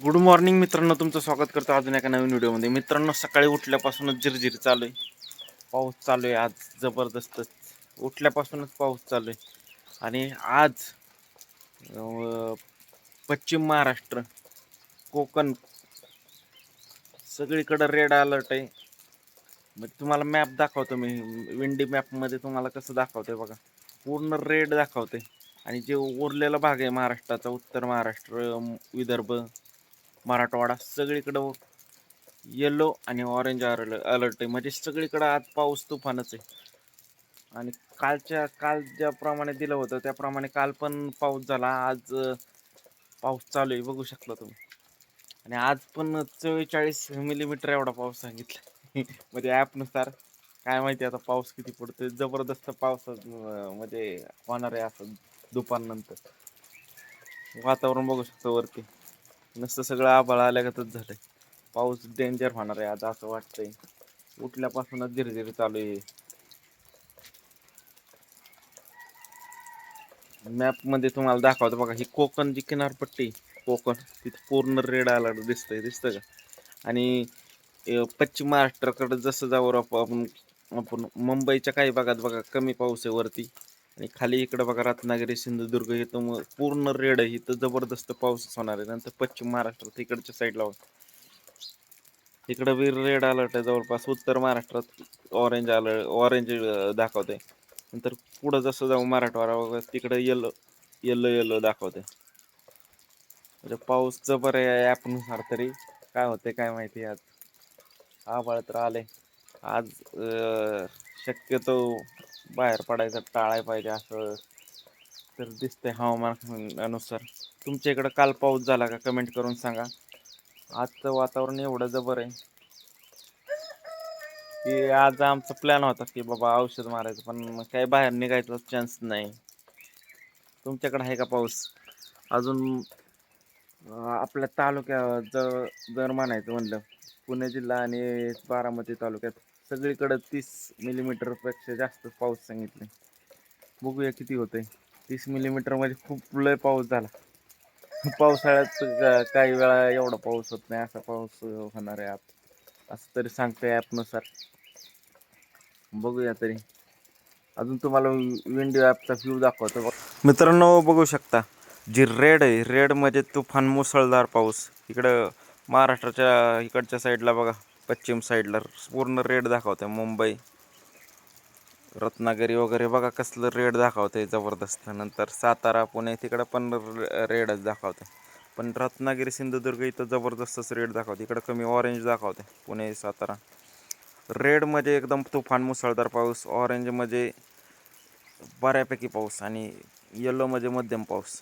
Good morning मित्रांनो तुमचं स्वागत करतो अजून एका नवीन व्हिडिओमध्ये. मित्रांनो सकाळी उठल्यापासूनच झिरझिर चालू आहे पाऊस चालू आहे आज जबरदस्तच उठल्यापासूनच पाऊस चालू आहे आणि आज पश्चिम महाराष्ट्र कोकण सगळीकडं रेड अलर्ट आहे. मग तुम्हाला मॅप दाखवतो मी. विंडी मॅपमध्ये तुम्हाला कसं दाखवतोय बघा. पूर्ण रेड दाखवते आणि जे उरलेला भाग आहे महाराष्ट्राचा उत्तर महाराष्ट्र विदर्भ मराठवाडा सगळीकडं येलो आणि ऑरेंज अलर्ट आहे. म्हणजे सगळीकडं आज पाऊस तुफानच आहे. आणि कालच्या काल ज्याप्रमाणे दिलं होतं त्याप्रमाणे काल पण पाऊस झाला. आज पाऊस चालू आहे. बघू शकला तुम्ही. आणि आज पण चव्वेचाळीस मिलीमीटर एवढा पाऊस सांगितला. म्हणजे ॲपनुसार काय माहिती आता पाऊस किती पडतो जबरदस्त पाऊस म्हणजे होणार आहे असं दुपारनंतर. वातावरण बघू शकतो वरती. नसतं सगळं आभाळ आल्यागतच झालंय. पाऊस डेंजर होणार आहे आज असं वाटतंय. उठल्यापासूनच धीरे धीरे चालू आहे. मॅपमध्ये तुम्हाला दाखवतो बघा ही कोकण जी किनारपट्टी कोकण तिथे पूर्ण रेड अलर्ट दिसतंय दिसतं का? आणि पश्चिम महाराष्ट्राकडे जसं जाऊ आपण आपण मुंबईच्या काही भागात बघा कमी पाऊस आहे वरती. आणि खाली इकडे बघा रत्नागिरी सिंधुदुर्ग इथं मग पूर्ण रेड आहे. इथं जबरदस्त पाऊस होणार आहे. नंतर पश्चिम महाराष्ट्रात इकडच्या साईडला इकडं बी रेड अलर्ट आहे जवळपास. उत्तर महाराष्ट्रात ऑरेंज अलर्ट ऑरेंज दाखवते नंतर पुढं जसं जाऊ मराठवाडा वगैरे तिकडं येलो येलो येलो दाखवते म्हणजे पाऊस जबर आहे ॲपनुसार तरी. काय होते काय माहिती आज आभाळ तर आले आज शक्यतो बाहेर पडायचं टाळाय पाहिजे असं. तर दिसतंय हवामानानुसार. तुमच्या इकडं काल पाऊस झाला का? कमेंट करून सांगा. आजचं वातावरण एवढं जबर आहे. की आज आमचा प्लॅन होता की बाबा औषध मारायचं पण काही बाहेर निघायचा चान्स नाही. तुमच्याकडे आहे का पाऊस? अजून आपल्या तालुक्या जर जर म्हणायचं म्हणलं पुणे जिल्हा आणि बारामती तालुक्यात सगळीकडे तीस मिलीमीटरपेक्षा जास्त पाऊस सांगितले. बघूया किती होतंय. तीस मिलीमीटरमध्ये खूप लय पाऊस झाला. पावसाळ्यात का- काही वेळा एवढा पाऊस होत नाही असा पाऊस होणार आहे आप असं तरी सांगतंय ॲपनुसार बघूया तरी. अजून तुम्हाला विंडो ॲपचा व्ह्यू दाखवतो मित्रांनो बघू शकता. जी रेड आहे रेड म्हणजे तुफान मुसळधार पाऊस. इकडं महाराष्ट्राच्या इकडच्या साईडला बघा. पश्चिम साईडला पूर्ण रेड दाखवते मुंबई. रत्नागिरी वगैरे बघा कसलं रेड दाखवते जबरदस्त. नंतर सातारा पुणे तिकडं पण रेडच दाखवते पण रत्नागिरी सिंधुदुर्ग इथं जबरदस्तच रेड दाखवते इकडं कमी ऑरेंज दाखवते पुणे सातारा. रेडमध्ये एकदम तुफान मुसळधार पाऊस. ऑरेंजमध्ये बऱ्यापैकी पाऊस आणि येलोमध्ये मध्यम पाऊस.